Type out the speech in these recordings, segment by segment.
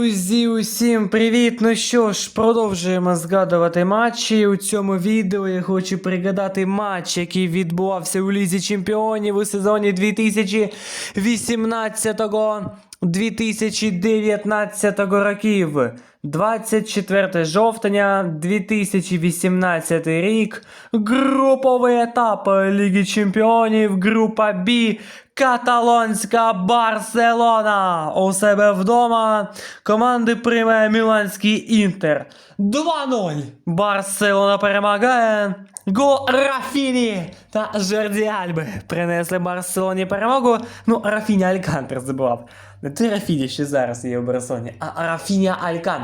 Друзі, усім привіт! Ну що ж, продовжуємо згадувати матчі. У цьому відео я хочу пригадати матч, який відбувався у Лізі Чемпіонів у сезоні 2018-2019 років. 24 жовтня 2018 рік. Груповий етап Ліги Чемпіонів, група Б. Каталонська Барселона у себе вдома. Команди приймає Міланський Інтер. 2-0. Барселона перемагає. Гол Рафіні та Жерді Альби принесли Барселоні перемогу. Ну, Рафіні Алькантер забував. Не ти Рафіні ще зараз є у Барселоні, а Рафіня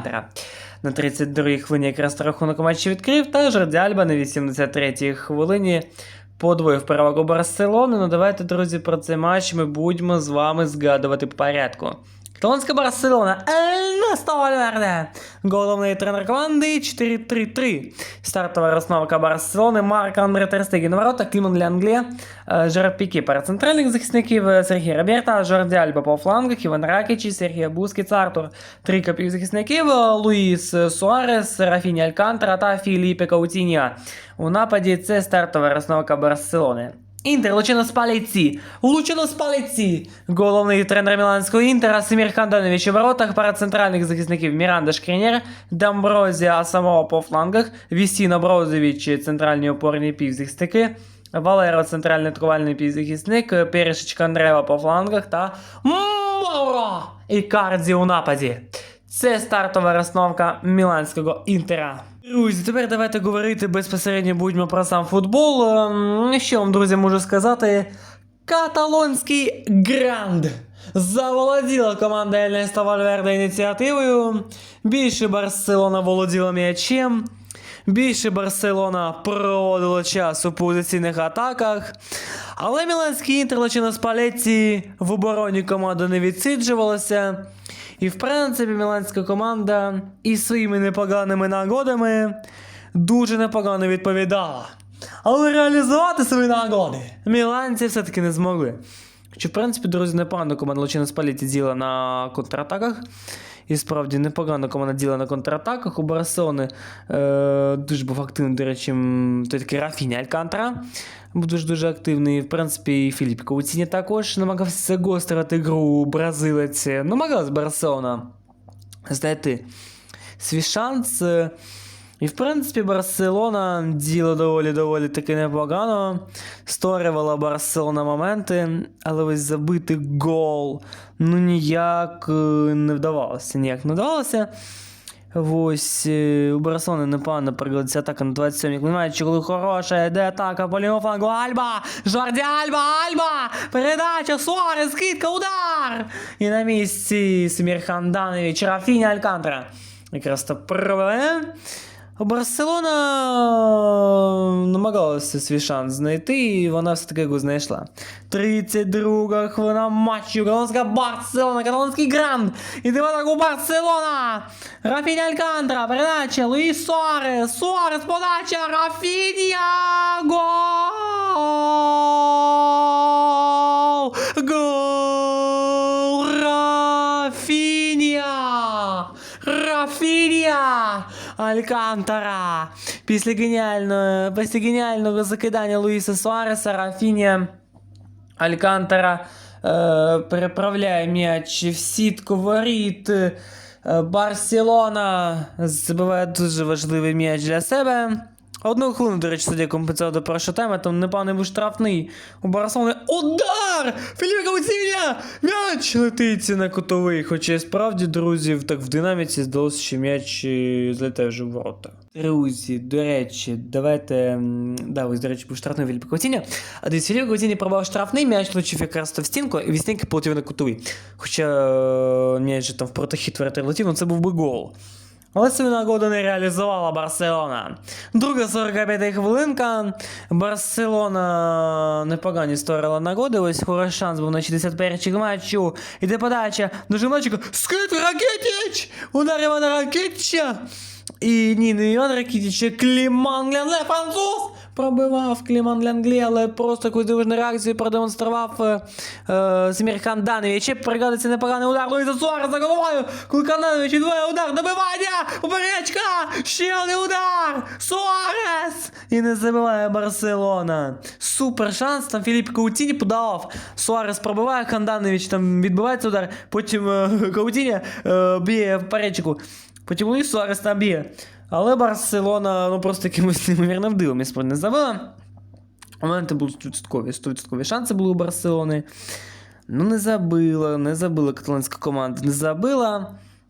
Алькантера. На 32-й хвилині якраз рахунок матчі відкрив, та Жерді Альба на 83-й хвилині подвоїв перевагу Барселони. Ну давайте, друзі, про цей матч ми будемо з вами згадувати по порядку. Каталонська Барселона. Вальверде. Головний тренер команди 4-3-3. Стартова розновка Барселони. Марк Андре Терстеген ворота, Клімон Лянглє, е, Жерар Піке перед центральних захисників, е, Сергій Роберта, Жорді Альба по флангах, Іван Ракічі, Сергій Бускіц, Артур, три захисників, е, Луїс Суарес, Рафіні Алькантера та Філіпе Каутінья. У нападі це стартова розновка Барселони. Інтер Лучино Спаліці. Лучино Спаліці. Головний тренер Міланського Інтера Семір Ханданович у воротах перед центральних захисників Міранда Шкрінєр, Дамброзія самого по флангах, Вісіно Брозович, центральні опорні півзахисники, Валеро, центральний атакувальний півзахисник, Перешечка Андрева по флангах та Моро і Кардзі у нападі. Це стартова розновка міланського інтера. Друзі, тепер давайте говорити безпосередньо будьмо про сам футбол. Ем, Що вам, друзі, можу сказати? Каталонський гранд. Заволоділа команда Ельнеста Вальверде ініціативою. Більше Барселона володіла м'ячем. Більше Барселона проводила час у позиційних атаках. Але Міланський інтер на спалеці в обороні команда не відсиджувалася. І в принципі, міланська команда із своїми непоганими нагодами дуже непогано відповідала. Але реалізувати свої нагоди міланці все-таки не змогли. Чи, в принципі, друзі, непогано команда Лучина Спаліті діла на контратаках. І справді непогано команда діла на контратаках. У Барселони е, дуже був активний, до речі, той такий Рафіня Алькантра. Був дуже дуже активний. В принципі, і Філіп Кауціні також намагався загострити гру бразилець. Намагалась Барселона знайти свій шанс. І, в принципі, Барселона діла доволі-доволі таки непогано. Створювала Барселона моменти, але ось забити гол ну ніяк е, не вдавалося. Ніяк не вдавалося. Ось е, у Барселони непогано прикладеться атака на 27-й кліматі, коли хороша йде атака по лівому флангу Альба! Жорді Альба! Альба! Передача, Суарес, скидка, удар! І на місці Семір Ханданович, Рафіня Алькантера. Якраз то провели. Барселона намагалася свій шанс знайти, і вона все-таки його знайшла. 32 хвилина матчу. Каталонська Барселона, каталонський гранд. Іде в атаку Барселона. Рафіня Алькандра, передача, Луїс Суарес. Суарес, подача, Рафіня. Гол! Алькантара! Після геніального, після геніального закидання Луїса Суареса Рафіня Алькантара е, переправляє м'яч в сітку воріт. Е, Барселона забиває дуже важливий м'яч для себе. Одну хвилину, до речі, суддя компенсував до першого тайма, там непевний був штрафний. У Барселони удар! Філіпе Каутіння! М'яч летить на кутовий. Хоча і справді, друзі, так в динаміці здалося, що м'яч е, злітає вже в ворота. Друзі, до речі, давайте. Да, ось, до речі, був штрафний Філіпе Каутіння. А дивіться, Філіпе Каутіння пробував штрафний, м'яч влучив якраз в стінку, і від полетів на кутовий. Хоча е, м'яч же там в протохід вратар летів, ну це був би гол. Але цю нагоду не реалізувала Барселона. Друга 45 хвилинка. Барселона непогані створила нагоди. Ось хороший шанс був на 61-й матчу. Іде подача до Жимачика. Скид Ракетіч! Удар Івана Ракетіча! І ні, не Іван Ракітіч, а Кліман Лянле, француз! Пробивав Кліман Лянгле, але просто якусь дивижну реакцію продемонстрував е, е, Смірхан Данович. І пригадується непоганий удар Луїза Суареса за головою. Кулканович відвоє удар, добивання! Поперечка! Ще один удар! Суарес! І не забиває Барселона. Супер шанс, там Філіп Каутіні подавав. Суарес пробиває, Ханданович там відбивається удар, потім е, Каутіні е, б'є в перечку. Потім Луїс Суарес там б'є. Але Барселона ну просто якимось неймовірним дивом я не забила. У мене були 100%, 100% шанси були у Барселони. Ну, не забила, не забила каталонська команда, не забила.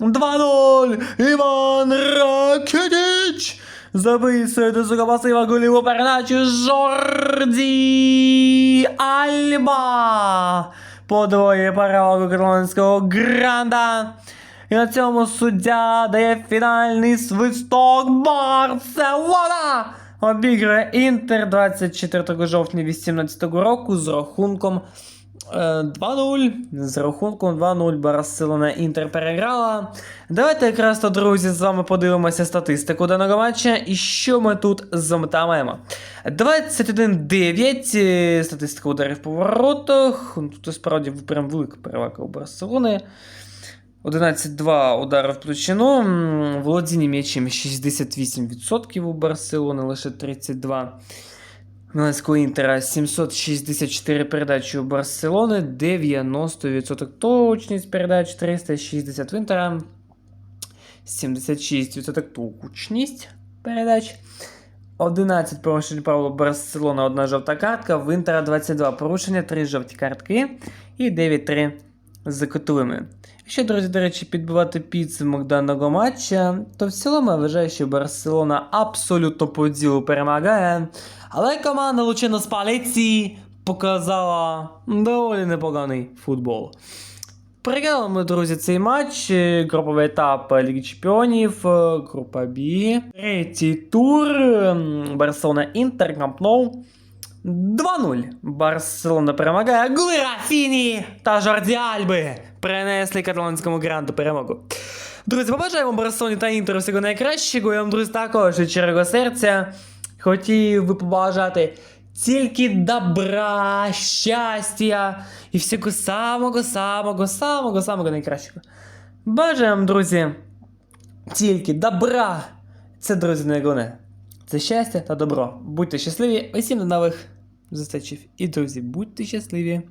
2-0! Іван Ракетич! Записує до сугопасива голіву передачу Жорді Альба! Подвоює перевагу каталонського гранда. І на цьому суддя дає фінальний свисток Барселона! Обігрує Інтер 24 жовтня 2018 року з рахунком 2-0. З рахунком 2-0 Барселона Інтер переграла. Давайте якраз то, друзі, з вами подивимося статистику даного матча і що ми тут замтамаємо. 21-9 е, статистика ударів по воротах. Ну, Тут справді прям велика перевага у Барселони. 11-2 ударів в площину. М, Володіння м'ячем 68% у Барселони, лише 32. Міланського Інтера 764 передачі у Барселони, 90% точність передач, 360 в Інтера, 76% точність передач. 11 порушень правил Барселона, одна жовта картка, в Інтера 22 порушення, 3 жовті картки і 9-3 з котовими. Якщо, друзі, до речі, підбивати підсумок даного матча, то в цілому я вважаю, що Барселона абсолютно по ділу перемагає. Але команда Лучино Спалеці показала доволі непоганий футбол. Переглянули ми, друзі, цей матч. Груповий етап Ліги Чемпіонів, група Б. Третій тур. Барселона Інтер, Камп Ноу. 2-0. Барселона перемагає. Рафіні та Жорді Альби принесли каталонському гранту перемогу. Друзі, побажаємо Барселоні та Інтеру всього найкращого. Я вам, друзі, також щирого серця хотів би побажати тільки добра, щастя і всього самого, самого, самого, самого найкращого. Бажаємо, друзі, тільки добра. Це, друзі, не головне. Це щастя та добро. Будьте щасливі, усім до нових зустрічей. І, друзі, будьте щасливі.